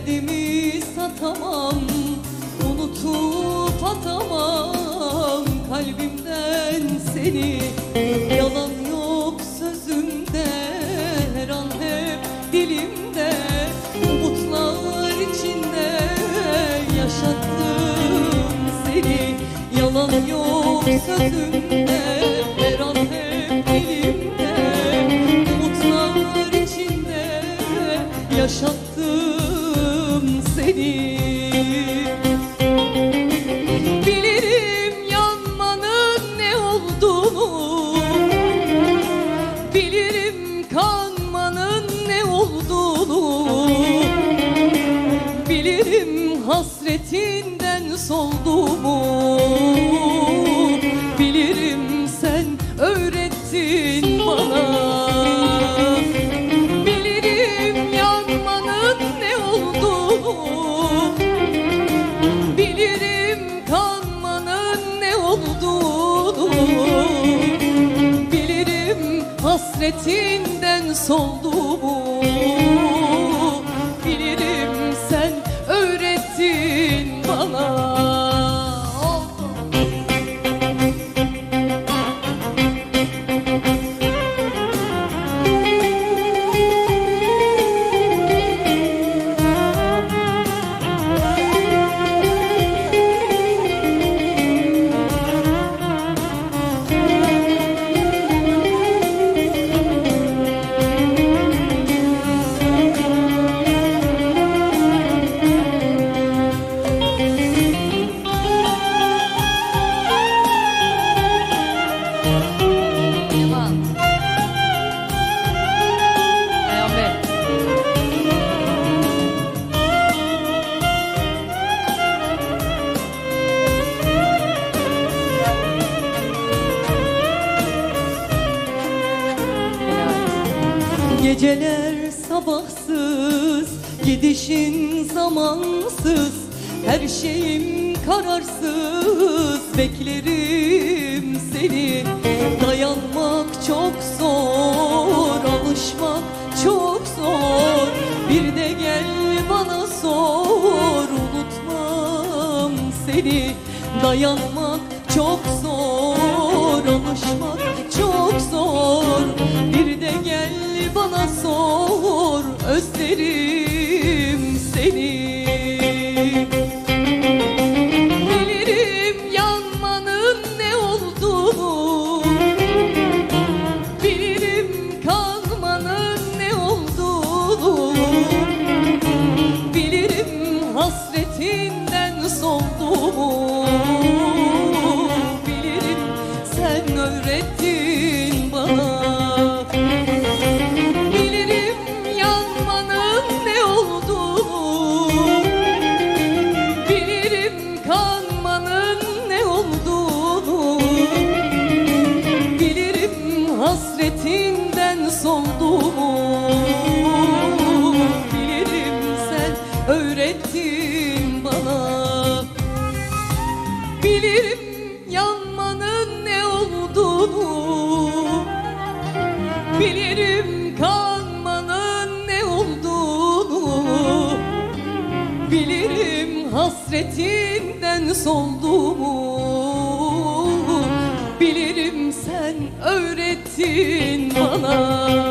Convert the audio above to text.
Derdimi satamam Unutup atamam Kalbimden seni. Yalan yok sözümde Her an hep dilimde. Umutlar içinde Yaşattım seni. Yalan yok sözümde Her an hep dilimde. Umutlar içinde Yaşattım ne olduğunu Bilirim kanmanın ne olduğunu. Bilirim hasretinden solduğumu hasretinden solduğumu Geceler sabahsız, gidişin zamansız. Her şeyim kararsız, beklerim seni. Dayanmak çok zor, alışmak çok zor. Bir de gel bana sor, unutmam seni. Dayanmak çok zor, alışmak özlerim seni. Bilirim yanmanın ne olduğunu. Bilirim kanmanın ne olduğunu. Bilirim hasretinden solduğumu öğrettin bana. Bilirim yanmanın ne olduğunu. Bilirim kanmanın ne olduğunu. Bilirim hasretinden solduğumu Bilirim sen öğrettin bana